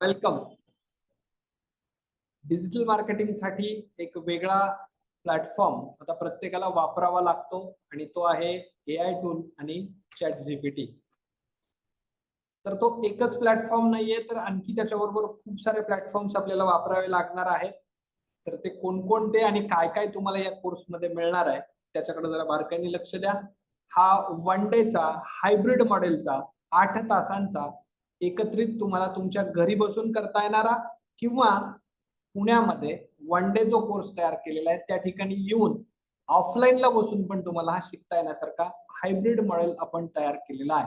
Welcome digital मार्केटिंगसाठी एक वेगळा platform आता प्रत्येकाला वापरावा लागतो आणि तो आहे ए आय टूल आणि चॅट जीपीटी तर तो एकच प्लॅटफॉर्म नाहीये तर आणखी त्याच्याबरोबर खूप सारे प्लॅटफॉर्म्स आपल्याला वापरावे लागणार आहेत. तर ते कोणकोणते आणि काय काय तुम्हाला या कोर्समध्ये मिळणार आहे त्याच्याकडे जरा बारकाईने लक्ष द्या. हा वन डेचा हायब्रिड मॉडेलचा आठ तासांचा एकत्रित तुम्हाला तुमच्या घरी बसून करता येणारा किंवा पुण्यामध्ये वन डे जो कोर्स तयार केलेला आहे त्या ठिकाणी येऊन ऑफलाईनला बसून पण तुम्हाला हा शिकता येण्यासारखा हायब्रिड मॉडेल आपण तयार केलेला आहे.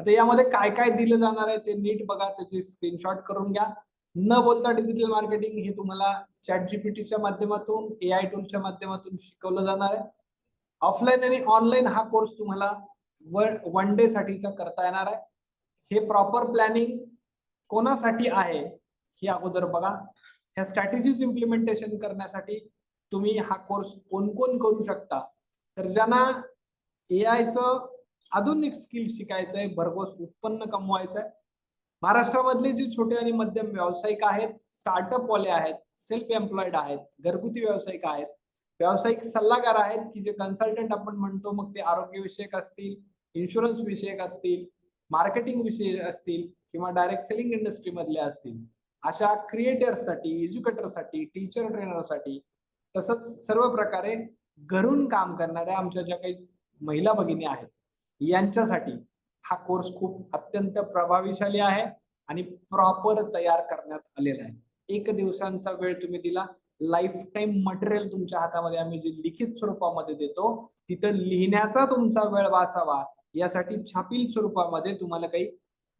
आता यामध्ये काय काय दिलं जाणार आहे ते नीट बघा त्याचे स्क्रीनशॉट करून घ्या. न बोलता डिजिटल मार्केटिंग हे तुम्हाला चॅट जीपीटीच्या माध्यमातून ए आय टूलच्या माध्यमातून शिकवलं जाणार आहे. ऑफलाईन आणि ऑनलाईन हा कोर्स तुम्हाला वन डे साठीचा करता येणार आहे. हे प्रॉपर प्लॅनिंग कोणासाठी आहे? हे अगोदर बघा. ह्या स्ट्रॅटेजीज इम्प्लिमेंटेशन करण्यासाठी तुम्ही हा कोर्स कोण कोण करू शकता? तर ज्यांना ए आयचं आधुनिक स्किल शिकायचंय भरघोस उत्पन्न कमवायचंय महाराष्ट्रामधले जे छोटे आणि मध्यम व्यावसायिक आहेत स्टार्टअप वाले आहेत सेल्फ एम्प्लॉईड आहेत घरगुती व्यावसायिक आहेत व्यावसायिक सल्लागार आहेत की जे कन्सल्टंट आपण म्हणतो मग ते आरोग्यविषयक असतील इन्शुरन्स विषयक असतील मार्केटिंग विषय असतील किंवा डायरेक्ट सेलिंग इंडस्ट्री असतील अशा क्रिएटर्ससाठी एज्युकेटरसाठी टीचर ट्रेनरसाठी तसंच सर्व प्रकारे घरून काम करणाऱ्या आमच्या ज्या काही महिला भगिनी आहेत यांच्यासाठी हा कोर्स खूप अत्यंत प्रभावीशाली आहे आणि प्रॉपर तयार करण्यात आलेला आहे. एक दिवसांचा वेळ तुम्ही दिला लाईफ टाईम मटेरियल तुमच्या हातामध्ये आम्ही जे लिखित स्वरूपामध्ये देतो तिथं लिहिण्याचा तुमचा वेळ वाचावा यासाठी छापील स्वरूपामध्ये तुम्हाला काही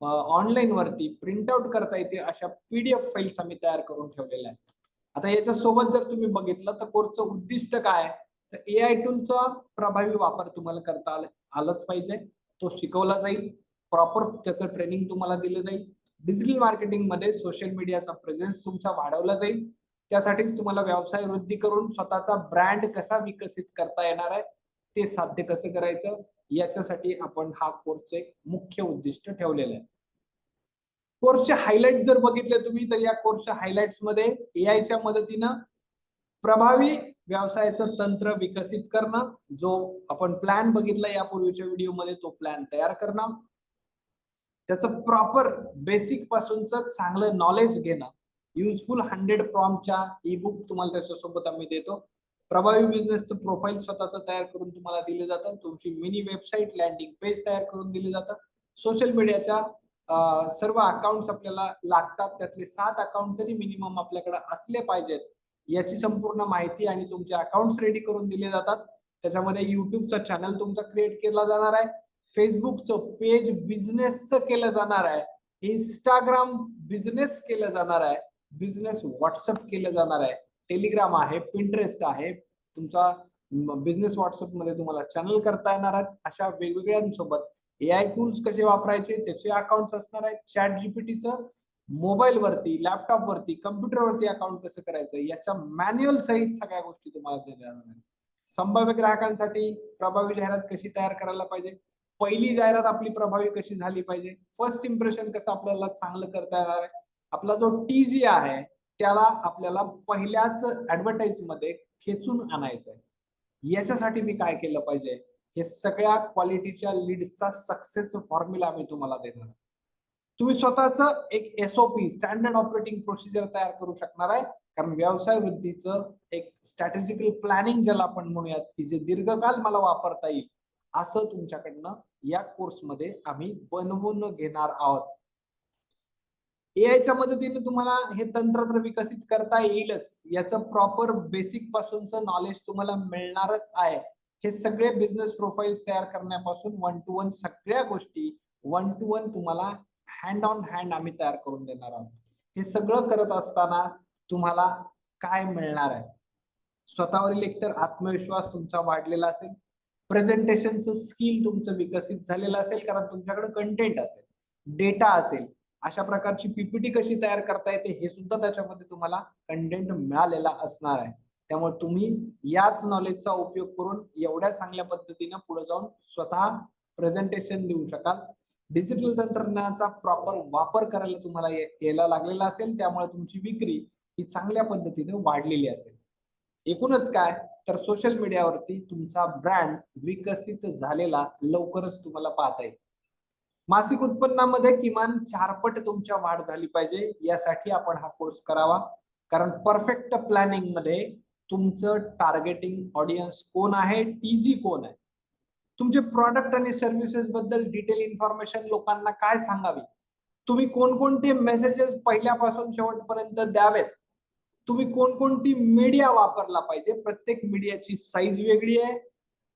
ऑनलाईन वरती प्रिंट आउट करता येते अशा पीडीएफ फाईल्स आम्ही तयार करून ठेवलेल्या आहेत. आता याच्या सोबत जर तुम्ही बघितलं तर कोर्सचं उद्दिष्ट काय तर ए आय टूलचा प्रभावी वापर तुम्हाला करता आला आलाच पाहिजे. तो शिकवला जाईल. प्रॉपर त्याचं ट्रेनिंग तुम्हाला दिलं जाईल. डिजिटल मार्केटिंगमध्ये सोशल मीडियाचा प्रेझेन्स तुमचा वाढवला जाईल. त्यासाठीच तुम्हाला व्यवसाय वृद्धी करून स्वतःचा ब्रँड कसा विकसित करता येणार आहे ते साध्य कसं करायचं? याच्यासाठी आपण हा कोर्सचं एक मुख्य उद्दिष्ट ठेवलेलं आहे. कोर्सचे हायलाइट जर बघितले तुम्ही तर या कोर्सच्या हायलाइट्समध्ये एआयच्या मदतीनं प्रभावी व्यवसायाचं तंत्र विकसित करणं जो आपण प्लॅन बघितला यापूर्वीच्या व्हिडिओमध्ये तो प्लॅन तयार करणं त्याचं प्रॉपर बेसिक पासूनच चांगलं नॉलेज घेणं युजफुल हंड्रेड प्रॉमच्या ई बुक तुम्हाला त्याच्यासोबत आम्ही देतो. प्रभावी बिझनेसचं प्रोफाईल स्वतःचं तयार करून तुम्हाला दिले जातं. तुमची मिनी वेबसाईट लँडिंग पेज तयार करून दिले जातं. सोशल मीडियाच्या सर्व अकाउंट्स आपल्याला लागतात. त्यातले सात अकाउंट तरी मिनिमम आपल्याकडे असले पाहिजेत. याची संपूर्ण माहिती आणि तुमचे अकाउंट्स रेडी करून दिले जातात. त्याच्यामध्ये युट्यूबचा चॅनल तुमचा क्रिएट केला जाणार आहे. फेसबुकचं पेज बिझनेसचं केलं जाणार आहे. इंस्टाग्राम बिझनेस केलं जाणार आहे. बिझनेस व्हॉट्सअप केलं जाणार आहे. टेलिग्राम आहे पिंटरेस्ट आहे तुमचा बिझनेस व्हॉट्सअपमध्ये तुम्हाला चॅनल करता येणार आहेत. अशा वेगवेगळ्यांसोबत ए आय टूल्स कसे वापरायचे त्याचे अकाउंट असणार आहेत. चॅट जीपीटीचं मोबाईल वरती लॅपटॉप वरती कम्प्युटर वरती अकाउंट कसं करायचं याच्या मॅन्युअल सहित सगळ्या गोष्टी तुम्हाला दिल्या जाणार आहेत. संभाव्य ग्राहकांसाठी प्रभावी जाहिरात कशी तयार करायला पाहिजे? पहिली जाहिरात आपली प्रभावी कशी झाली पाहिजे? फर्स्ट इम्प्रेशन कसं आपल्याला चांगलं करता येणार आहे? आपला जो टी जी आहे त्याला आपल्याला पहिल्याच ऍडव्हर्टाईजमध्ये खेचून आणायचं आहे याच्यासाठी मी काय केलं पाहिजे? हे सगळ्या क्वालिटीच्या लीड्सचा सक्सेस फॉर्म्युला आम्ही तुम्हाला देणार. तुम्ही स्वतःच एक एसओपी स्टँडर्ड ऑपरेटिंग प्रोसिजर तयार करू शकणार आहे. कारण व्यवसाय वृद्धीचं एक स्ट्रॅटेजिकल प्लॅनिंग ज्याला आपण म्हणूयात की जे दीर्घकाल मला वापरता येईल असं तुमच्याकडनं या कोर्समध्ये आम्ही बनवून घेणार आहोत. एआयच्या मदतीने तुम्हाला हे तंत्र तर विकसित करता येईलच. याचं प्रॉपर बेसिक पासूनचं नॉलेज तुम्हाला मिळणारच आहे. हे सगळे बिझनेस प्रोफाईल्स तयार करण्यापासून वन टू वन सगळ्या गोष्टी वन टू वन तुम्हाला हँड ऑन हँड आम्ही तयार करून देणार आहोत. हे सगळं करत असताना तुम्हाला काय मिळणार आहे? स्वतःवरील एकतर आत्मविश्वास तुमचा वाढलेला असेल. प्रेझेंटेशनचं स्किल तुमचं विकसित झालेलं असेल कारण तुमच्याकडे कंटेंट असेल. डेटा असेल. अशा प्रकारची पीपीटी कशी तयार करता येते हे सुद्धा त्याच्यामध्ये तुम्हाला कंटेंट मिळालेला असणार आहे. त्यामुळे तुम्ही याच नॉलेजचा उपयोग करून एवढ्या चांगल्या पद्धतीने पुढे जाऊन स्वतः प्रेझेंटेशन देऊ शकाल. डिजिटल तंत्रज्ञानाचा प्रॉपर वापर करायला तुम्हाला यायला लागलेला असेल त्यामुळे तुमची विक्री ही चांगल्या पद्धतीने वाढलेली असेल. एकूणच काय तर सोशल मीडियावरती तुमचा ब्रँड विकसित झालेला लवकरच तुम्हाला पाहता येईल. मासिक उत्पन्नामध्ये किमान चारपट तुमच्या वाढ झाली पाहिजे यासाठी आपण हा कोर्स करावा. कारण परफेक्ट प्लॅनिंगमध्ये तुमचं टार्गेटिंग ऑडियन्स कोण आहे? टीजी कोण आहे? तुमचे प्रॉडक्ट आणि सर्व्हिसेस बद्दल डिटेल इन्फॉर्मेशन लोकांना काय सांगावी? तुम्ही कोणकोणते मेसेजेस पहिल्यापासून शेवटपर्यंत द्यावेत? तुम्ही कोणकोणती मीडिया वापरला पाहिजे? प्रत्येक मीडियाची साईज वेगळी आहे.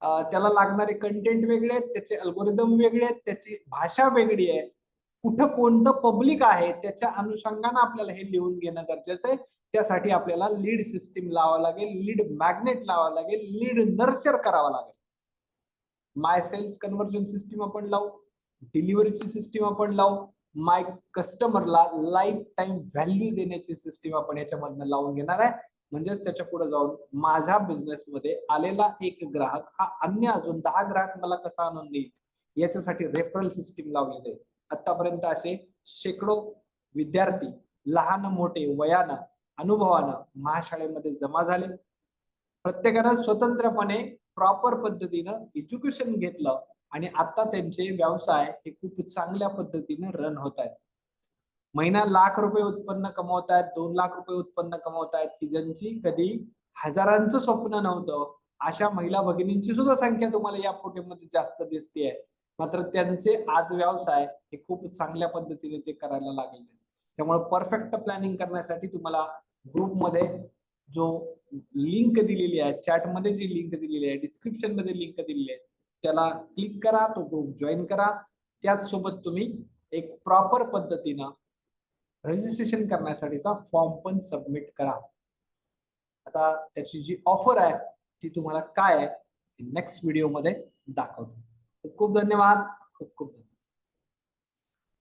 त्याला लागणारे कंटेंट वेगळे आहेत त्याचे अल्गोरिदम वेगळे आहेत त्याची भाषा वेगळी आहे. कुठं कोणतं पब्लिक आहे त्याच्या अनुषंगानं आपल्याला हे लिहून घेणं गरजेचं आहे. त्यासाठी आपल्याला लीड सिस्टीम लावावं लागेल लीड मॅग्नेट लावावं लागेल लीड नर्चर करावं लागेल. माय सेल्स कन्व्हर्जन सिस्टीम आपण लावू डिलिव्हरीची सिस्टीम आपण लावू माय कस्टमरला लाईफ टाइम व्हॅल्यू देण्याची सिस्टीम आपण याच्यामधनं लावून घेणार आहे. म्हणजेच त्याच्या पुढे जाऊन माझ्या बिझनेस मध्ये आलेला एक ग्राहक हा अन्य अजून दहा ग्राहक मला कसा आणून देईल? याच्यासाठी रेफरल सिस्टीम लावली जाईल आतापर्यंत असे शेकडो विद्यार्थी लहान मोठे वयानं अनुभवानं महाशाळेमध्ये जमा झाले. प्रत्येकानं स्वतंत्रपणे प्रॉपर पद्धतीनं एज्युकेशन घेतलं आणि आता त्यांचे व्यवसाय हे खूप चांगल्या पद्धतीनं रन होत आहेत. महिना लाख रुपये उत्पन्न कमवतायत दोन लाख रुपये उत्पन्न कमवतायत की ज्यांची कधी? हजारांचं स्वप्न नव्हतं. अशा महिला भगिनींची सुद्धा संख्या तुम्हाला या फोटोमध्ये जास्त दिसते मात्र त्यांचे आज व्यवसाय हे खूप चांगल्या पद्धतीने ते करायला लागलेले आहेत. त्यामुळे परफेक्ट प्लॅनिंग करण्यासाठी तुम्हाला ग्रुपमध्ये जो लिंक दिलेली आहे चॅटमध्ये जी लिंक दिलेली आहे डिस्क्रिप्शनमध्ये लिंक दिलेली आहे त्याला क्लिक करा तो ग्रुप जॉईन करा. त्याच सोबत तुम्ही एक प्रॉपर पद्धतीनं रजिस्ट्रेशन करण्यासाठीचा फॉर्म पण सबमिट करा. आता त्याची जी ऑफर आहे ती तुम्हाला काय आहे नेक्स्ट व्हिडिओमध्ये दाखवतो. खूप खूप धन्यवाद. खूप खूप धन्यवाद.